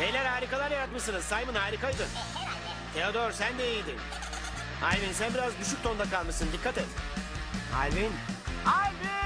Beyler harikalar yaratmışsınız. Simon harikaydın. Theodor sen de iyiydin. Alvin sen biraz düşük tonda kalmışsın. Dikkat et. Alvin. Alvin!